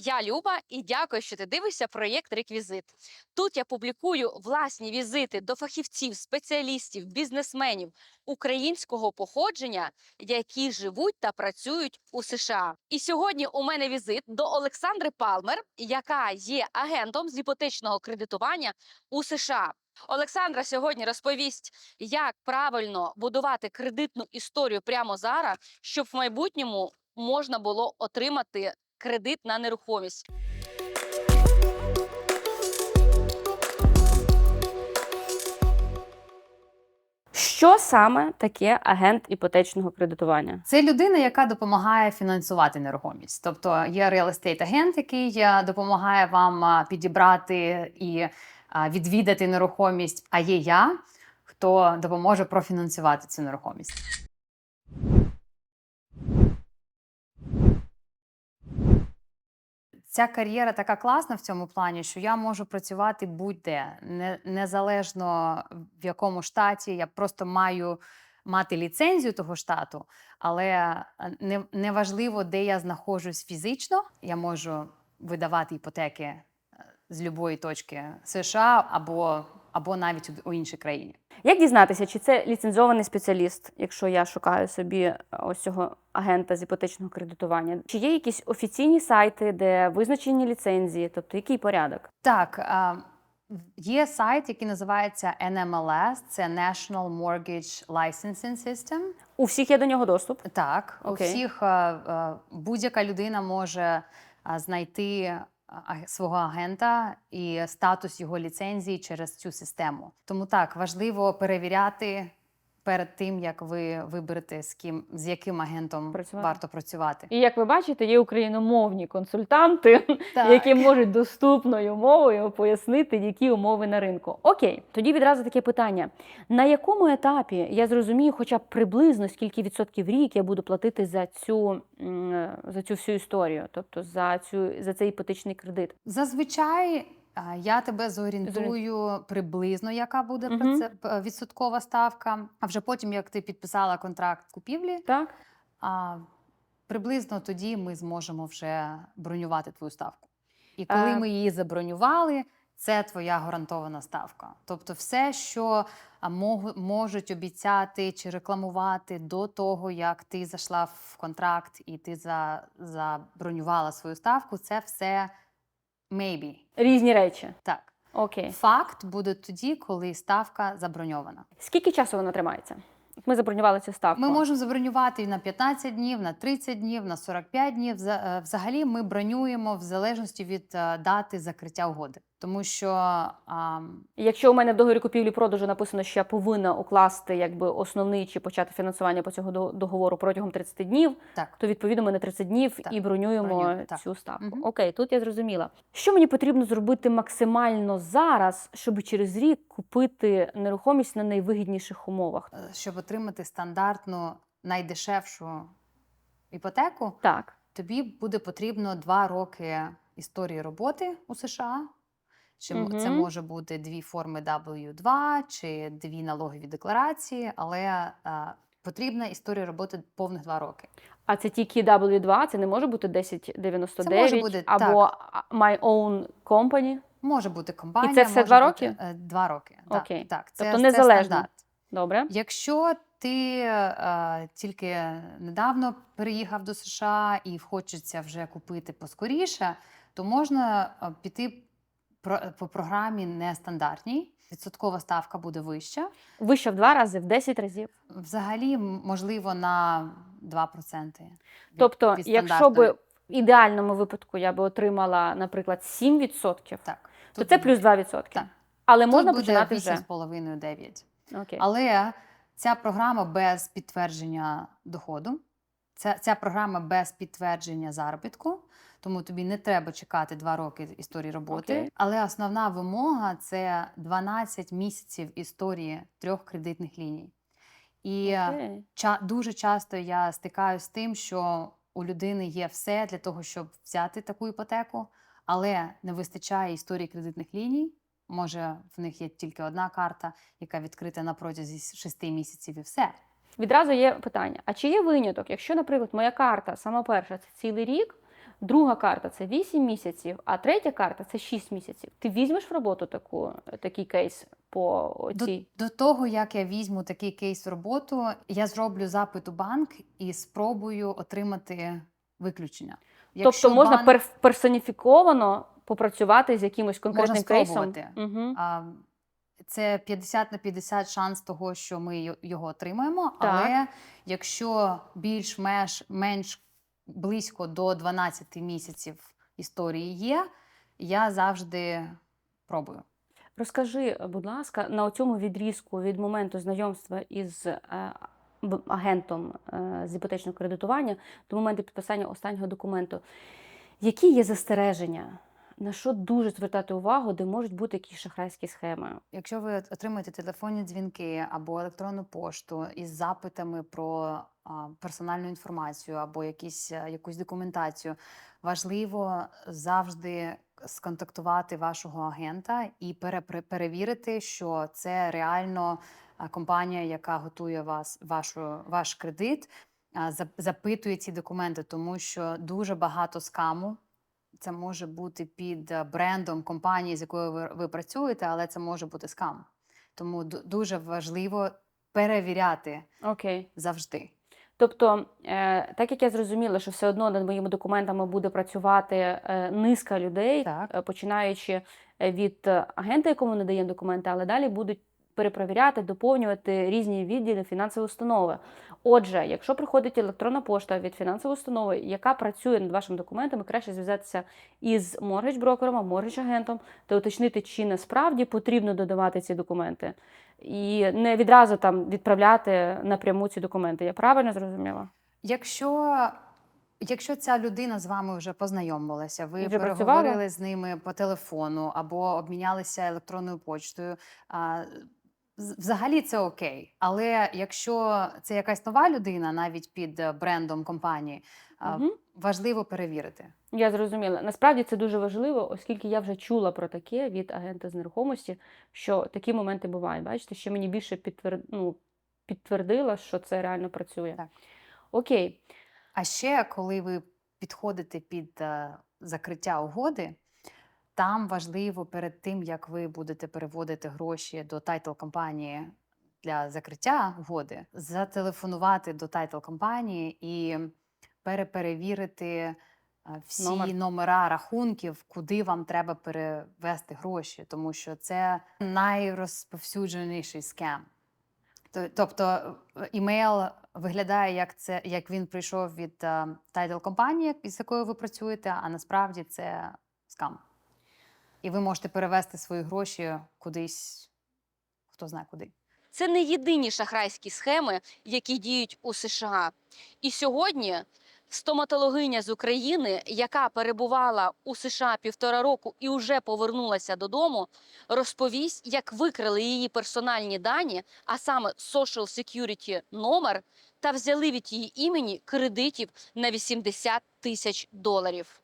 Я Люба і дякую, що ти дивишся проєкт Реквізит. Тут я публікую власні візити до фахівців, спеціалістів, бізнесменів українського походження, які живуть та працюють у США. І сьогодні у мене візит до Олександри Палмер, яка є агентом з іпотечного кредитування у США. Олександра сьогодні розповість, як правильно будувати кредитну історію прямо зараз, щоб в майбутньому можна було отримати кредит на нерухомість. Що саме таке агент іпотечного кредитування? Це людина, яка допомагає фінансувати нерухомість. Тобто є real estate агент, який е, допомагає вам підібрати і відвідати нерухомість. А є я, хто допоможе профінансувати цю нерухомість. Ця кар'єра така класна в цьому плані, що я можу працювати будь-де, не, незалежно в якому штаті. Я просто маю мати ліцензію того штату, але е, не, не важливо, де я знаходжусь фізично. Я можу видавати іпотеки е, з будь-якої точки США або, або навіть у, іншій країні. Як дізнатися, чи це ліцензований спеціаліст, якщо я шукаю собі е, ось цього агента з іпотечного кредитування? Чи є якісь офіційні сайти, де визначені ліцензії, тобто який порядок? Так, а, є сайт, який називається NMLS, це National Mortgage Licensing System. У всіх є до нього доступ. Так, у всіх е, е, будь-яка людина може знайти свого агента і статус його ліцензії через цю систему. Тому так важливо перевіряти перед тим, як ви виберете з ким з яким агентом Працювати. варто працювати. І як ви бачите, є україномовні консультанти, Так. які можуть доступною мовою пояснити, які умови на ринку. Окей, тоді відразу таке питання: на якому етапі я зрозумію, хоча б приблизно скільки відсотків в рік я буду платити за цю за цю всю історію, тобто за цю за цей іпотечний кредит? Зазвичай я тебе зорієнтую приблизно, яка буде проце- відсоткова ставка. А вже потім, як ти підписала контракт купівлі, Так, а, приблизно тоді ми зможемо вже бронювати твою ставку. І коли Е. ми її забронювали, це твоя гарантована ставка. Тобто, все, що можуть обіцяти чи рекламувати до того, як ти зайшла в контракт і ти за, забронювала свою ставку, це все maybe. різні речі. Так. Окей, Факт буде тоді, коли ставка заброньована. скільки часу вона тримається? Ми забронювали цю ставку. Ми можемо забронювати на 15 днів, на 30 днів, на 45 днів. Е, Взагалі ми бронюємо в залежності від е, дати закриття угоди. Тому що ам, Якщо у мене в договорі купівлі-продажу написано, що я повинна укласти якби основний чи почати фінансування по цього до- договору протягом 30 днів, так, то відповідно ми на 30 днів Так, і бронюємо так. цю ставку. Мгм. Окей, тут я зрозуміла. Що мені потрібно зробити максимально зараз, щоб через рік купити нерухомість на найвигідніших умовах? е, щоб отримати стандартну найдешевшу іпотеку, Так, тобі буде потрібно 2 роки історії роботи у США. Чи м- це може бути дві форми W2 чи дві налогові декларації, але е, потрібна історія роботи повних 2 роки. а це тільки W2, це не може бути 1099 Це може бути, або а, My Own Company. Може бути компанія. це все два роки? е, Два роки. Окей. так. Це, Тобто це незалежно. стандарт. Добре. Якщо ти е, тільки недавно переїхав до США і хочеться вже купити поскоріше, то можна е, піти по програмі нестандартній. Відсоткова ставка буде вища. Вище в два рази, в 10 разів. Взагалі, можливо, на 2%. від- Тобто, від якщо б в ідеальному випадку я би отримала, наприклад, 7%, так, то тут це плюс 2%. Так. Але тут можна буде починати вже. 8,5-9. Окей. Але ця програма без підтвердження доходу, ця, ця програма без підтвердження заробітку, тому тобі не треба чекати 2 роки історії роботи. Окей. Але основна вимога це 12 місяців історії трьох кредитних ліній. І Окей. ча- дуже часто я стикаюся з тим, що у людини є все для того, щоб взяти таку іпотеку, але не вистачає історії кредитних ліній. Може, в них є тільки одна карта, яка відкрита на протязі 6 місяців, і все. Відразу є питання: а чи є виняток? Якщо, наприклад, моя карта сама перша це цілий рік, друга карта це 8 місяців, а третя карта це 6 місяців. Ти візьмеш в роботу таку, такий кейс по цій? до того, як я візьму такий кейс в роботу, я зроблю запит у банк і спробую отримати виключення. Тобто можна пер- персоніфіковано попрацювати з якимось конкретним кейсом. Угу. А, Це 50 на 50 шанс того, що ми його отримаємо. Так. Але якщо більш-менш менш близько до 12 місяців історії є, я завжди пробую. Розкажи, будь ласка, на цьому відрізку від моменту знайомства із е, агентом е, з іпотечного кредитування до моменту підписання останнього документу, які є застереження, на що дуже звертати увагу, де можуть бути якісь шахрайські схеми? Якщо ви отримаєте телефонні дзвінки або електронну пошту із запитами про персональну інформацію або якісь, якусь документацію, важливо завжди сконтактувати вашого агента і перевірити, що це реально компанія, яка готує вас, вашу, ваш кредит, запитує ці документи, тому що дуже багато скаму. Це може бути під е, брендом компанії, з якою ви, ви працюєте, але це може бути скам. Тому ду- дуже важливо перевіряти Окей. завжди. Тобто, е, так як я зрозуміла, що все одно над моїми документами буде працювати е, низка людей, Так. е, починаючи е, від агента, якому надаємо документи, але далі будуть перепровіряти, доповнювати різні відділи фінансової установи. Отже, якщо приходить електронна пошта від фінансової установи, яка працює над вашими документами, краще зв'язатися із моргідж-брокером або моргідж-агентом та уточнити, чи насправді потрібно додавати ці документи. І не відразу там відправляти напряму ці документи. Я правильно зрозуміла? Якщо, якщо ця людина з вами вже познайомилася, ви Вже переговорили працювала? з ними по телефону або обмінялися електронною почтою. Взагалі це окей. Але якщо це якась нова людина, навіть під е, брендом компанії, Мгм. важливо перевірити. Я зрозуміла. Насправді це дуже важливо, оскільки я вже чула про таке від агента з нерухомості, що такі моменти бувають. Бачите, що мені більше підтвер... ну, підтвердила, що це реально працює. Так. Окей. А ще, коли ви підходите під е, закриття угоди, там важливо перед тим, як ви будете переводити гроші до тайтл компанії для закриття угоди, зателефонувати до тайтл компанії і переперевірити е, всі Номер. номера рахунків, куди вам треба перевести гроші, тому що це найрозповсюдженіший скем. Тобто е, імейл виглядає як це, як він прийшов від тайтл компанії, з якою ви працюєте, а насправді це скам. І ви можете перевести свої гроші кудись, хто знає куди. Це не єдині шахрайські схеми, які діють у США. І сьогодні стоматологиня з України, яка перебувала у США півтора року і вже повернулася додому, розповість, як викрили її персональні дані, а саме Social Security номер, та взяли від її імені кредитів на 80 тисяч доларів.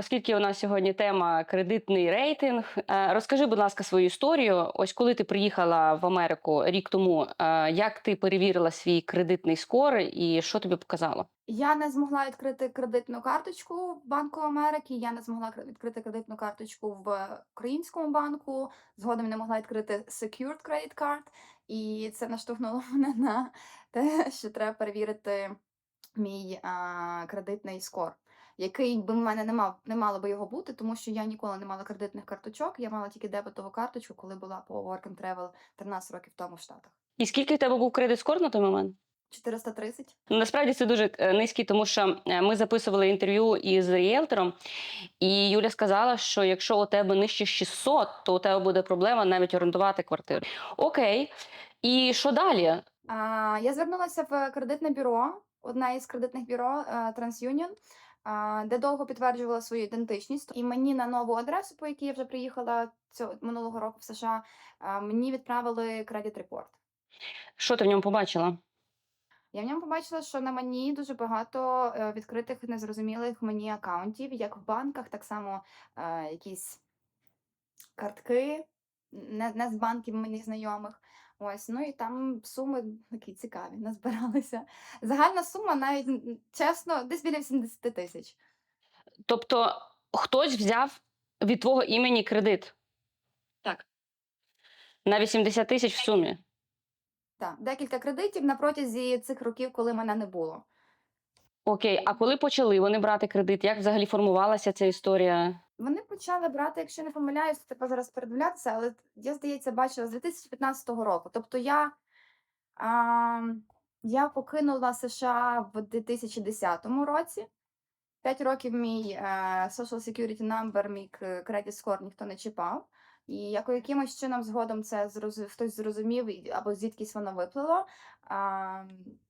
Оскільки у нас сьогодні тема кредитний рейтинг, е, розкажи, будь ласка, свою історію. Ось коли ти приїхала в Америку рік тому, е, як ти перевірила свій кредитний скор і що тобі показало? Я не змогла відкрити кредитну карточку в Банку Америки. Я не змогла відкрити кредитну карточку в українському банку. Згодом не могла відкрити Secured Credit Card. І це наштовхнуло мене на те, що треба перевірити мій а, кредитний скор, який би в мене не мав не мало би його бути, тому що я ніколи не мала кредитних карточок. Я мала тільки дебетову карточку, коли була по Work and Travel 13 років тому в Штатах. І скільки в тебе був кредит скор на той момент? 430. Ну, Насправді це дуже е, низький, тому що е, ми записували інтерв'ю із ріелтором, і Юля сказала, що якщо у тебе нижче 600, то у тебе буде проблема навіть орендувати квартиру. Окей. І що далі? А, Я звернулася в кредитне бюро, одне із кредитних бюро е, TransUnion, де довго підтверджувала свою ідентичність. І мені на нову адресу, по якій я вже приїхала цього минулого року в США, мені відправили кредит репорт. Що ти в ньому побачила? Я в ньому побачила, що на мені дуже багато е, відкритих незрозумілих мені акаунтів, як в банках, так само е, якісь картки, не, не з банків мені знайомих. Ось, ну і там суми такі цікаві назбиралися. Загальна сума навіть чесно, десь біля 70 тисяч. Тобто хтось взяв від твого імені кредит Так. на 80 тисяч в сумі. Так, декілька кредитів на протязі цих років, коли мене не було. Окей, а коли почали вони брати кредит? Як взагалі формувалася ця історія? Вони почали брати, якщо не помиляюсь, треба зараз передивлятися, але я, здається, бачила з 2015 року. Тобто я, а, я покинула США в 2010 році. П'ять років мій а, Social Security Number, мій credit score ніхто не чіпав. І яко- якимось чином згодом це зроз- хтось зрозумів або звідкись воно виплило. А,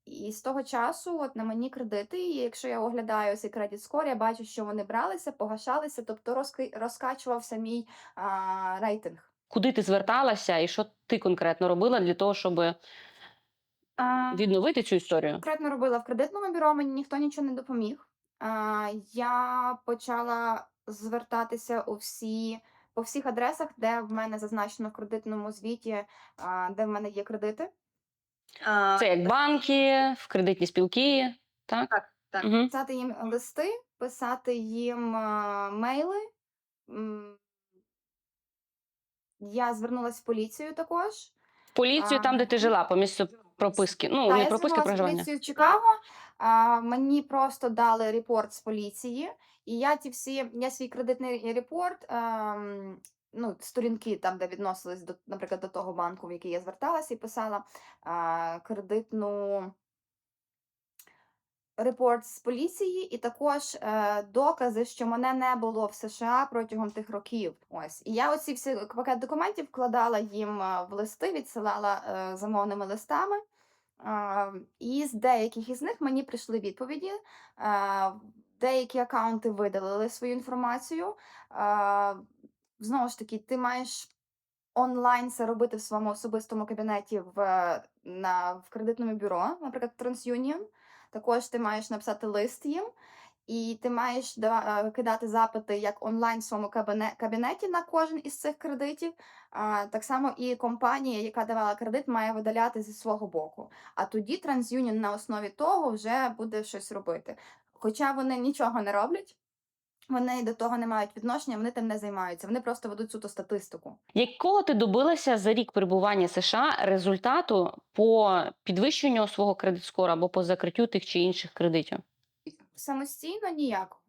і з того часу от на мені кредити, і якщо я оглядаю цей credit score, я бачу, що вони бралися, погашалися, тобто розки- розкачувався мій а, рейтинг. Куди ти зверталася і що ти конкретно робила для того, щоб відновити цю історію? конкретно робила в кредитному бюро, мені ніхто нічого не допоміг. Я почала звертатися у всі, по всіх адресах, де в мене зазначено в кредитному звіті, де в мене є кредити. Це як банки, в кредитні спілки, так? Так, так. Угу. Писати їм листи, писати їм мейли. Я звернулася в поліцію також. В поліцію, А, там, де ти жила, по місцю прописки. Ну, Та, не я прописки, а звернулася в поліцію в Чикаго. А, мені просто дали репорт з поліції, і я ті всі, я свій кредитний репорт, ем, ну, сторінки там, де відносились до, наприклад, до того банку, в який я зверталася, і писала а, кредитну репорт з поліції, і також е, докази, що мене не було в США протягом тих років. Ось і я оці всі пакет документів вкладала їм е, в листи, відсилала е, замовними листами. Е, і з деяких із них мені прийшли відповіді. Деякі акаунти видалили свою інформацію. Знову ж таки, ти маєш онлайн це робити в своєму особистому кабінеті в, на, в кредитному бюро, наприклад, TransUnion. Також ти маєш написати лист їм, і ти маєш да- кидати запити як онлайн в своєму кабінеті на кожен із цих кредитів. Так само і компанія, яка давала кредит, має видаляти зі свого боку. А тоді TransUnion на основі того вже буде щось робити. Хоча вони нічого не роблять, вони до того не мають відношення, вони тим не займаються. Вони просто ведуть суто статистику. Якого ти добилася за рік перебування США результату по підвищенню свого кредит-скору або по закриттю тих чи інших кредитів? Самостійно ніякого.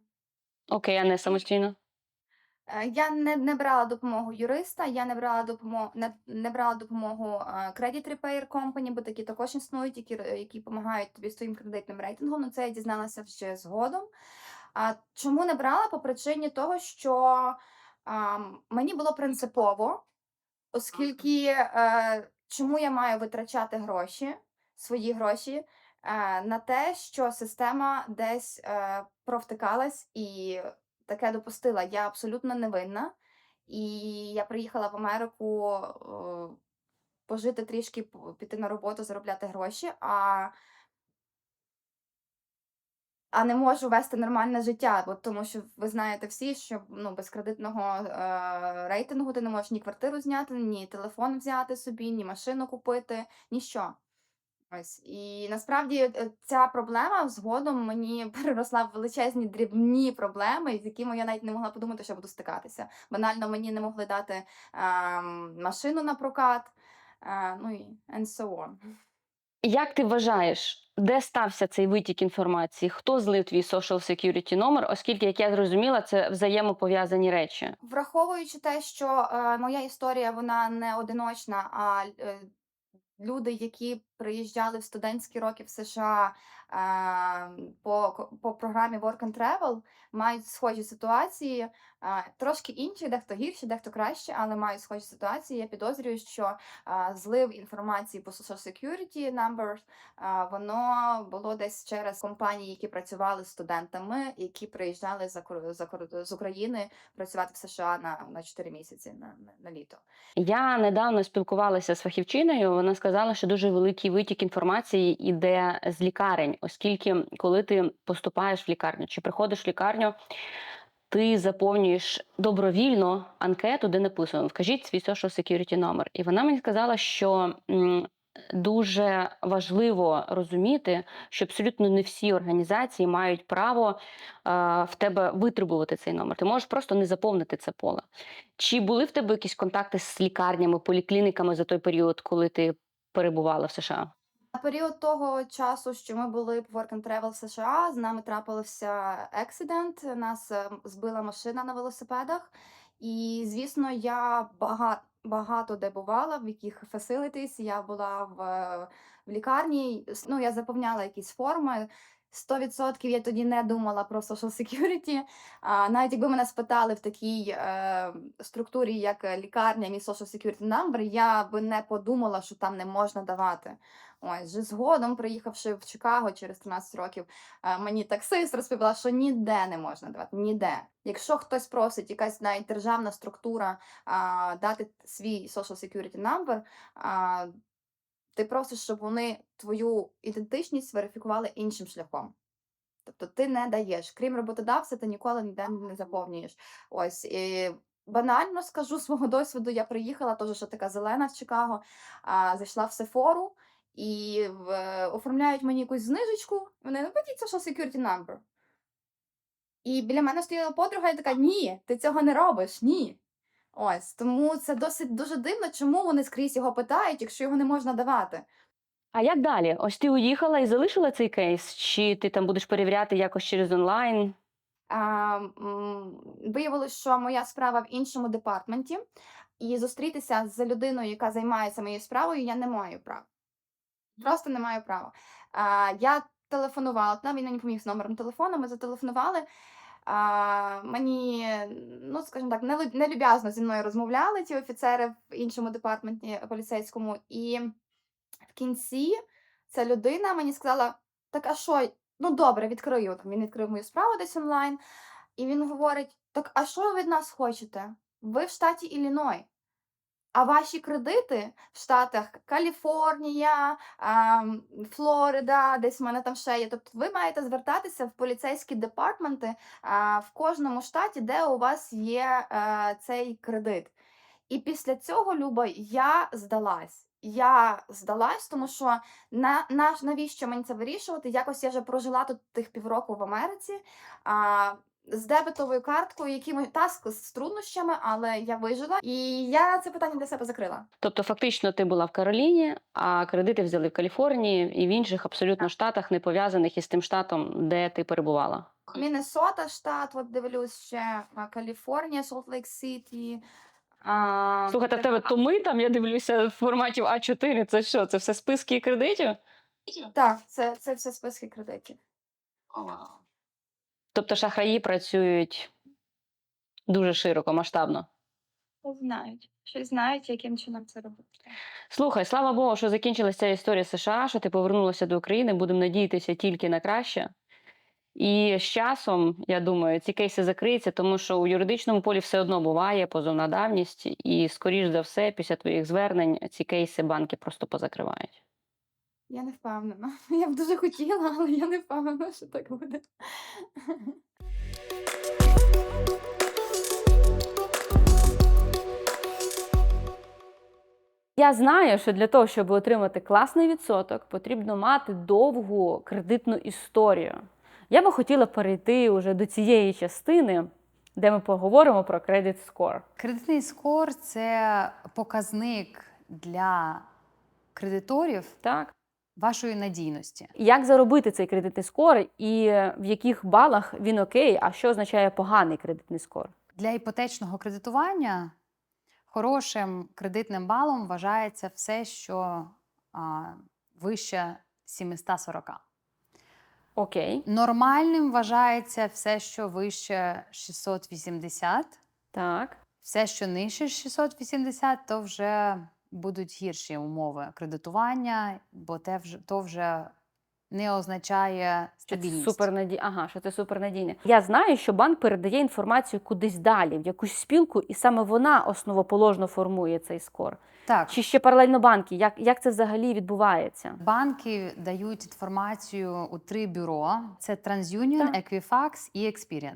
Окей, а не самостійно. Е, Я не, не брала допомогу юриста, я не брала допомогу, не, не брала допомогу е, Credit Repair Company, бо такі також існують, які, які допомагають тобі з твоїм кредитним рейтингом. Ну це я дізналася вже згодом. А чому не брала? По причині того, що а, мені було принципово, оскільки е, чому я маю витрачати гроші, свої гроші, е, на те, що система десь е, провтикалась і таке допустила. Я абсолютно невинна. І я приїхала в Америку е, пожити трішки, піти на роботу, заробляти гроші, а, а не можу вести нормальне життя, бо тому що ви знаєте всі, що ну, без кредитного е, рейтингу ти не можеш ні квартиру зняти, ні телефон взяти собі, ні машину купити, ніщо. Ось і насправді е, ця проблема згодом мені переросла в величезні дрібні проблеми, з якими я навіть не могла подумати, що буду стикатися. Банально мені не могли дати ем, машину на прокат. е, ну і and so on. Як ти вважаєш, де стався цей витік інформації? Хто злив твій social security номер? Оскільки, як я зрозуміла, це взаємопов'язані речі. Враховуючи те, що е, моя історія вона не одиночна, а е, люди, які приїжджали в студентські роки в США е, по, по програмі Work and Travel, мають схожі ситуації, е, трошки інші, дехто гірші, дехто краще, але мають схожі ситуації. Я підозрюю, що е, злив інформації по Social Security Numbers, е, воно було десь через компанії, які працювали з студентами, які приїжджали з України працювати в США на, на 4 місяці на, на, літо. Я недавно спілкувалася з фахівчиною. Вона сказала, що дуже великий витік інформації іде з лікарень, оскільки коли ти поступаєш в лікарню чи приходиш в лікарню, ти заповнюєш добровільно анкету, де написано Вкажіть свій social security номер. І вона мені сказала, що дуже важливо розуміти, що абсолютно не всі організації мають право е, в тебе витребувати цей номер. Ти можеш просто не заповнити це поле. Чи були в тебе якісь контакти з лікарнями, поліклініками за той період, коли ти перебувала в США? На період того часу, що ми були в Work and Travel в США, з нами трапився ексидент. Нас е, збила машина на велосипедах. І, звісно, я багато, багато де бувала, в яких фасилитись. Я була в, е, в лікарні. Ну, я заповняла якісь форми. 100% я тоді не думала про social security. А, навіть якби мене спитали в такій е, структурі, як лікарня, мій social security number, я би не подумала, що там не можна давати. Ось вже згодом, приїхавши в Чикаго через 13 років, е, мені таксист розповіла, що ніде не можна давати. Ніде. Якщо хтось просить, якась навіть державна структура а, дати свій social security number, а, ти просиш, щоб вони твою ідентичність верифікували іншим шляхом. Тобто ти не даєш. Крім роботодавця, ти ніколи ніде не заповнюєш. Ось і банально скажу свого досвіду. Я приїхала, теж що така зелена в Чикаго, а, зайшла в Сефору і в, оформляють мені якусь знижечку. Вони ну платіть social security number. І біля мене стояла подруга і така: ні, ти цього не робиш, ні. Ось тому це досить дуже дивно, чому вони скрізь його питають, якщо його не можна давати. А як далі? Ось ти уїхала і залишила цей кейс? Чи ти там будеш перевіряти якось через онлайн? А, виявилось, що моя справа в іншому департменті, і зустрітися з людиною, яка займається моєю справою, я не маю права. Просто не маю права. А, я телефонувала, він мені поміг з номером телефону, ми зателефонували. А, мені, ну скажімо так, нелю- нелюб'язно зі мною розмовляли ті офіцери в іншому департаменті поліцейському. І в кінці ця людина мені сказала: так, а що, ну добре, відкрию. Там він відкрив мою справу десь онлайн, і він говорить: Так, а що ви від нас хочете? Ви в штаті Ілліной. А ваші кредити в штатах Каліфорнія, Флорида, десь в мене там ще є. Тобто ви маєте звертатися в поліцейські департменти в кожному штаті, де у вас є е, цей кредит. І після цього, Люба, я здалась. Я здалась, тому що на, на, навіщо мені це вирішувати? Якось я вже прожила тут тих півроку в Америці. З дебетовою карткою, якими та з, з труднощами, але я вижила, і я це питання для себе закрила. Тобто, фактично, ти була в Кароліні, а кредити взяли в Каліфорнії і в інших абсолютно штатах, не пов'язаних із тим штатом, де ти перебувала. Міннесота штат, от дивлюсь ще Каліфорнія, Солт Лейк Сіті. А, Слухайте, в тебе томи там, я дивлюся, в форматі А4. Це що? Це все списки кредитів? Так, це, це все списки кредитів. Тобто шахраї працюють дуже широко, масштабно. Знають. Щось знають, яким чином це робити. Слухай, слава Богу, що закінчилася ця історія США, що ти повернулася до України. Будемо надіятися тільки на краще. І з часом, я думаю, ці кейси закриються, тому що у юридичному полі все одно буває позовна давність, і, скоріш за все, після твоїх звернень ці кейси банки просто позакривають. Я не впевнена. Я б дуже хотіла, але я не впевнена, що так буде. Я знаю, що для того, щоб отримати класний відсоток, потрібно мати довгу кредитну історію. Я би хотіла перейти уже до цієї частини, де ми поговоримо про кредит скор. Кредитний скор це показник для кредиторів Так? Вашої надійності. Як заробити цей кредитний скор і в яких балах він окей, а що означає поганий кредитний скор? Для іпотечного кредитування хорошим кредитним балом вважається все, що а, вище 740. Окей, Нормальним вважається все, що вище 680. так. Все, що нижче 680, то вже будуть гірші умови кредитування, бо те вже, то вже не означає Що стабільність. супернаді... Ага, що це супернадійне. Я знаю, що банк передає інформацію кудись далі, в якусь спілку, і саме вона основоположно формує цей скор. Так, Чи ще паралельно банки? Як, як це взагалі відбувається? банки дають інформацію у три бюро: це TransUnion, Так. Equifax і Experian.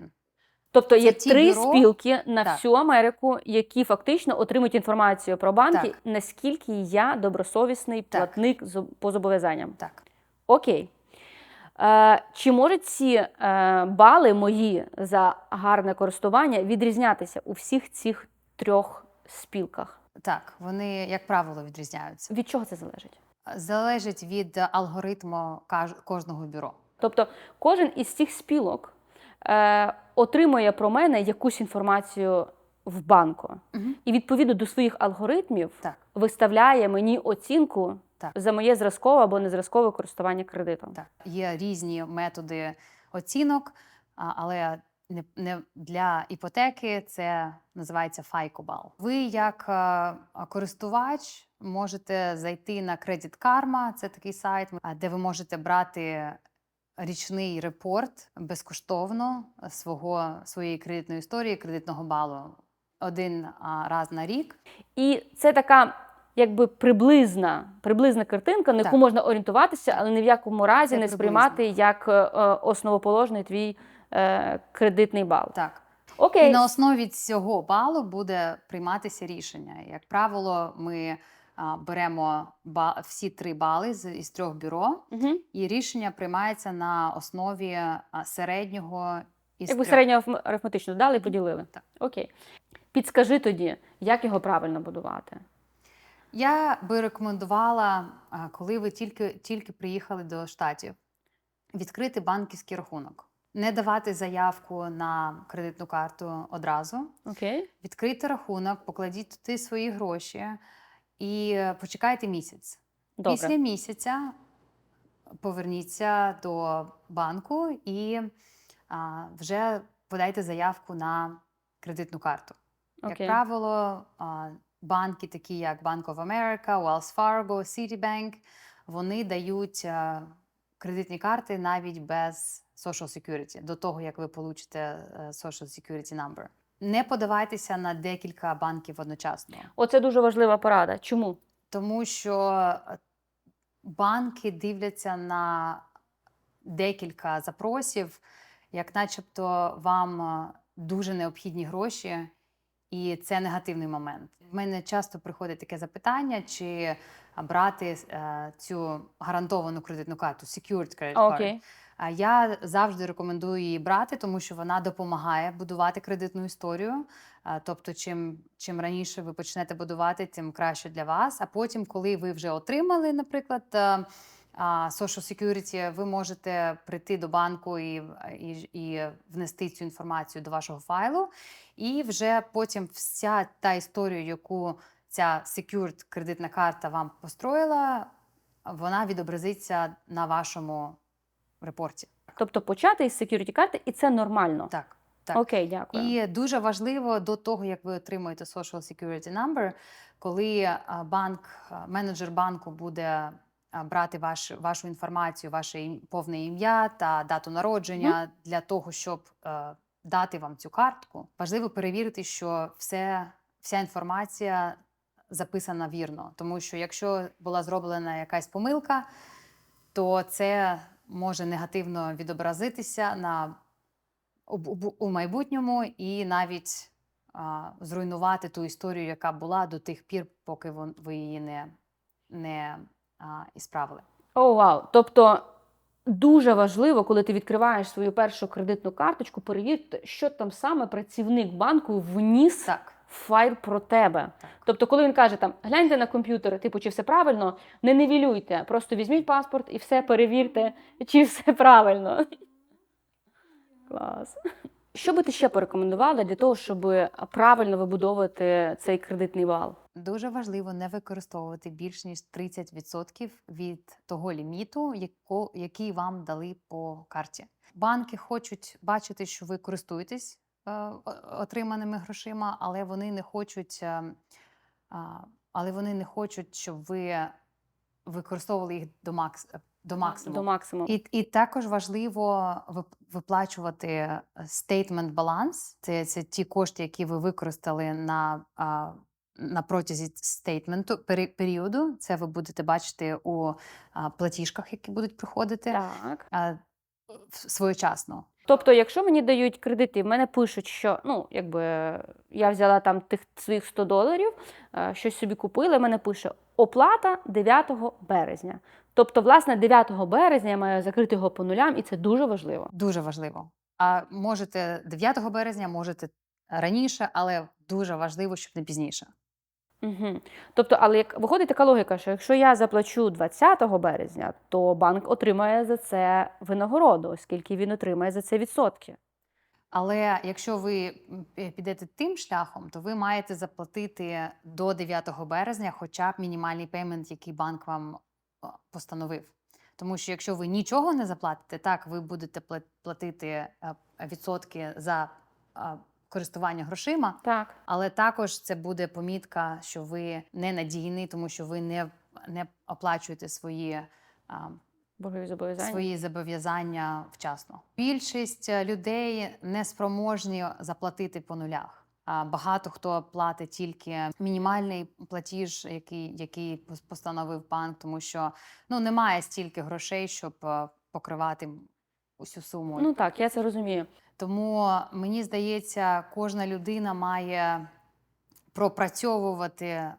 Тобто є ті три бюро- спілки на Так. всю Америку, які фактично отримують інформацію про банки, Так. наскільки я добросовісний Так. платник по зобов'язанням. Так. Окей. Е, чи можуть ці е, бали мої за гарне користування відрізнятися у всіх цих трьох спілках? Так, вони, як правило, відрізняються. Від чого це залежить? Залежить від алгоритму кожного бюро. Тобто кожен із цих спілок е, отримує про мене якусь інформацію в банку. Мгм. І відповідно до своїх алгоритмів Так. виставляє мені оцінку Так. за моє зразкове або незразкове користування кредитом. Так, є різні методи оцінок, але не, не для іпотеки це називається FICO-бал. Ви, як е, користувач, можете зайти на Credit Karma, це такий сайт, де ви можете брати річний репорт безкоштовно свого своєї кредитної історії, кредитного балу один раз на рік. І це така. Якби приблизна, приблизна картинка, на яку Так. можна орієнтуватися, але ні в якому разі Це не приблизно. сприймати як е, е, основоположний твій е, кредитний бал. Так. Окей, І на основі цього балу буде прийматися рішення. Як правило, ми беремо всі три бали з із трьох бюро, угу. і рішення приймається на основі середнього із якби трьох. середньо арифм- арифметично дали і поділили. Так. Окей. Підскажи тоді, як його правильно будувати? Я би рекомендувала, коли ви тільки, тільки приїхали до штатів, відкрити банківський рахунок, не давати заявку на кредитну карту одразу. Окей. Відкрийте рахунок, покладіть туди свої гроші і е, почекайте місяць. Добре. Після місяця поверніться до банку і а, вже подайте заявку на кредитну карту. Як правило, а, банки, такі як Bank of America, Wells Fargo, Citibank, вони дають а, кредитні карти навіть без Social Security, до того, як ви получите е, Social Security number. Не подавайтеся на декілька банків одночасно. Оце дуже важлива порада. Чому? Тому що е, банки дивляться на декілька запросів, як начебто вам е, дуже необхідні гроші, і це негативний момент. В мене часто приходить таке запитання, чи брати е, цю гарантовану кредитну карту, secured credit card. Окей. Я завжди рекомендую її брати, тому що вона допомагає будувати кредитну історію. Тобто, чим, чим раніше ви почнете будувати, тим краще для вас. А потім, коли ви вже отримали, наприклад, а, Social Security, ви можете прийти до банку і, і, і внести цю інформацію до вашого файлу. І вже потім вся та історія, яку ця secured кредитна карта вам построїла, вона відобразиться на вашому репорті. Тобто почати із security карти, і це нормально. Так, так. Окей, дякую. І дуже важливо до того, як ви отримуєте Social Security Number, коли банк, менеджер банку буде брати ваш, вашу інформацію, ваше повне ім'я та дату народження для того, щоб е, дати вам цю картку, важливо перевірити, що все, вся інформація записана вірно. Тому що якщо була зроблена якась помилка, то це може негативно відобразитися на у, у, у майбутньому і навіть а, зруйнувати ту історію, яка була до тих пір, поки вон, ви її не, не а, ісправили. О, вау. Тобто дуже важливо, коли ти відкриваєш свою першу кредитну карточку, перевірити, що там саме працівник банку вніс Так, файл про тебе. Так. Тобто, коли він каже там гляньте на комп'ютер, типу, чи все правильно, не невілюйте, просто візьміть паспорт і все перевірте, чи все правильно. Клас. Що би ти ще порекомендувала для того, щоб правильно вибудовувати цей кредитний бал? дуже важливо не використовувати більш ніж 30% від того ліміту, який вам дали по карті. Банки хочуть бачити, що ви користуєтесь отриманими грошима, але вони не хочуть, е, але вони не хочуть, щоб ви використовували їх до макс до максимуму. До максимуму. І, і також важливо виплачувати statement баланс. Це, це ті кошти, які ви використали на, на протязі стейтменту періоду. Це ви будете бачити у платіжках, які будуть приходити. Так. Своєчасно. Тобто, якщо мені дають кредити, в мене пишуть, що ну, якби я взяла там тих своїх 100 доларів, е, щось собі купила, і мене пише оплата 9 березня. Тобто, власне, 9 березня я маю закрити його по нулям, і це дуже важливо. Дуже важливо. А можете 9 березня, можете раніше, але дуже важливо, щоб не пізніше. Угу. Тобто, але як виходить така логіка, що якщо я заплачу 20 березня, то банк отримає за це винагороду, оскільки він отримає за це відсотки. Але якщо ви підете тим шляхом, то ви маєте заплатити до 9 березня хоча б мінімальний пеймент, який банк вам постановив. Тому що якщо ви нічого не заплатите, так ви будете платити е, відсотки за а, користування грошима, Так. але також це буде помітка, що ви не надійний, тому що ви не, не оплачуєте свої. а, Боргові зобов'язання. свої зобов'язання вчасно. Більшість е, людей не спроможні заплатити по нулях. Багато хто платить тільки мінімальний платіж, який, який постановив банк, тому що ну немає стільки грошей, щоб е, покривати усю суму. Ну так, я це розумію. Тому мені здається, кожна людина має пропрацьовувати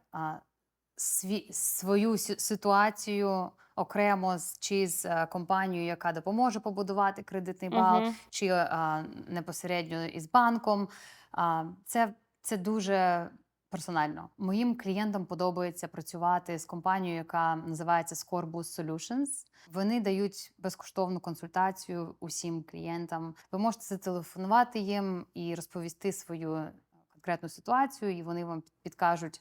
сві, свою ситуацію окремо чи з е, компанією, яка допоможе побудувати кредитний бал, Мгм. чи а, непосередньо із банком. А, це, це дуже персонально. Моїм клієнтам подобається працювати з компанією, яка називається Scoreboost Solutions. Вони дають безкоштовну консультацію усім клієнтам. Ви можете зателефонувати їм і розповісти свою конкретну ситуацію, і вони вам підкажуть,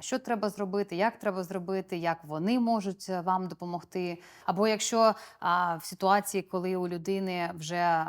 що треба зробити, як треба зробити, як вони можуть е, вам допомогти. Або якщо в ситуації, коли у людини вже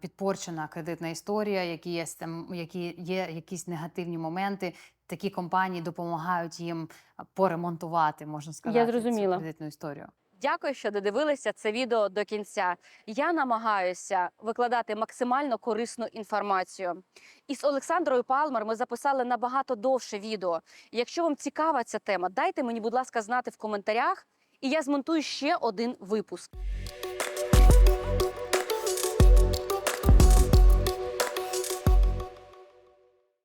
підпорчена кредитна історія, які є які є якісь негативні моменти, такі компанії допомагають їм поремонтувати, можна сказати, Я зрозуміла. цю кредитну історію. Дякую, що додивилися це відео до кінця. Я намагаюся викладати максимально корисну інформацію. Із Олександрою Палмер ми записали набагато довше відео. Якщо вам цікава ця тема, дайте мені, будь ласка, знати в коментарях, і я змонтую ще один випуск.